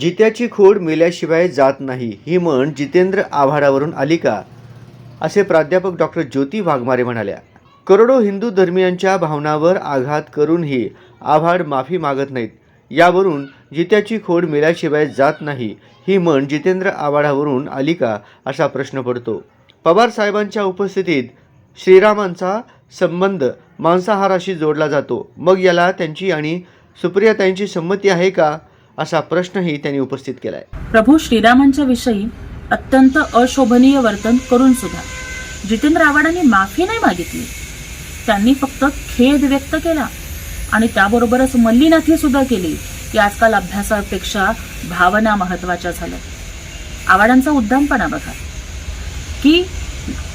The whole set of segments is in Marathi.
जित्याची खोड मेल्याशिवाय जात नाही ही म्हण जितेंद्र आव्हाडावरून आली का? असे प्राध्यापक डॉक्टर ज्योती वाघमारे म्हणाल्या करोडो हिंदू धर्मियांच्या भावनावर आघात करूनही आव्हाड माफी मागत नाहीत. यावरून जित्याची खोड मिळाशिवाय जात नाही ही म्हण जितेंद्र आव्हाडावरून आली का असा प्रश्न पडतो. पवार साहेबांच्या उपस्थितीत श्रीरामांचा संबंध मांसाहाराशी जोडला जातो. मग याला त्यांची आणि सुप्रियाताईंची संमती आहे का असा प्रश्नही त्यांनी उपस्थित केलाय. प्रभू श्रीरामांच्या विषयी अत्यंत अशोभनीय वर्तन करून सुद्धा जितेंद्र आव्हाडांनी माफी नाही मागितली. त्यांनी फक्त खेद व्यक्त केला. आणि त्याबरोबरच मल्लीनाथी सुद्धा केली की आजकाल अभ्यासापेक्षा भावना महत्त्वाच्या झाल्या. आवाडांचा उद्दामपणा बघा. की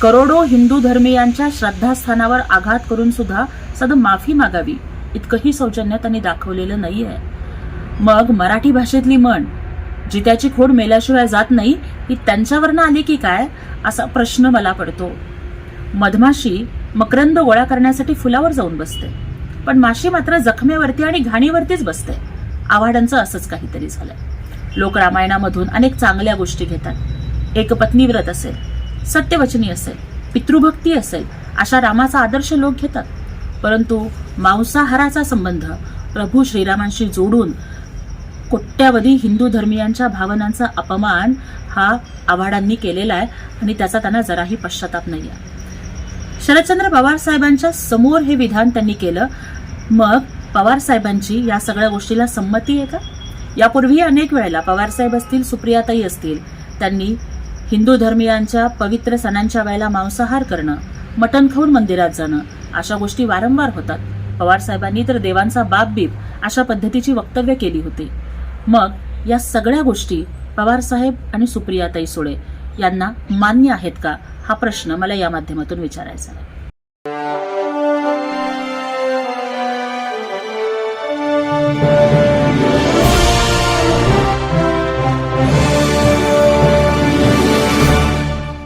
करोडो हिंदू धर्मीयांच्या श्रद्धास्थानावर आघात करून सुद्धा सद माफी मागावी इतकंही सौजन्य त्यांनी दाखवलेलं नाही आहे मग मराठी भाषेतली म्हण जित्याची खोड मेल्याशिवाय जात नाही ही त्यांच्यावरनं आली की काय? असा प्रश्न मला पडतो. मधमाशी मकरंद गोळा करण्यासाठी फुलावर जाऊन बसते. पण माशी मात्र जखमेवरती आणि घाणीवरतीच बसते. आव्हाडांचं असंच काहीतरी झालंय. लोक रामायणामधून अनेक चांगल्या गोष्टी घेतात. एक व्रत असेल सत्यवचनी असेल पितृभक्ती असेल अशा रामाचा आदर्श लोक घेतात. परंतु मांसाहाराचा संबंध प्रभू श्रीरामांशी जोडून कोट्यावधी हिंदू धर्मियांच्या भावनांचा अपमान हा आव्हाडांनी केलेला आहे आणि त्याचा त्यांना जराही पश्चाताप नाही आहे शरदचंद्र पवार साहेबांच्या समोर हे विधान त्यांनी केलं मग पवार साहेबांची या सगळ्या गोष्टीला संमती आहे का? यापूर्वी अनेक वेळेला पवारसाहेब असतील सुप्रियाताई असतील त्यांनी हिंदू धर्मियांच्या पवित्र सणांच्या वेळेला मांसाहार करणं मटण खाऊन मंदिरात जाणं अशा गोष्टी वारंवार होतात. पवार साहेबांनी तर देवांचा बाप बीप अशा पद्धतीची वक्तव्य केली होती. मग या सगळ्या गोष्टी पवारसाहेब आणि सुप्रियाताई सुळे यांना मान्य आहेत का? हा प्रश्न मला या माध्यमातून विचारायचा आहे.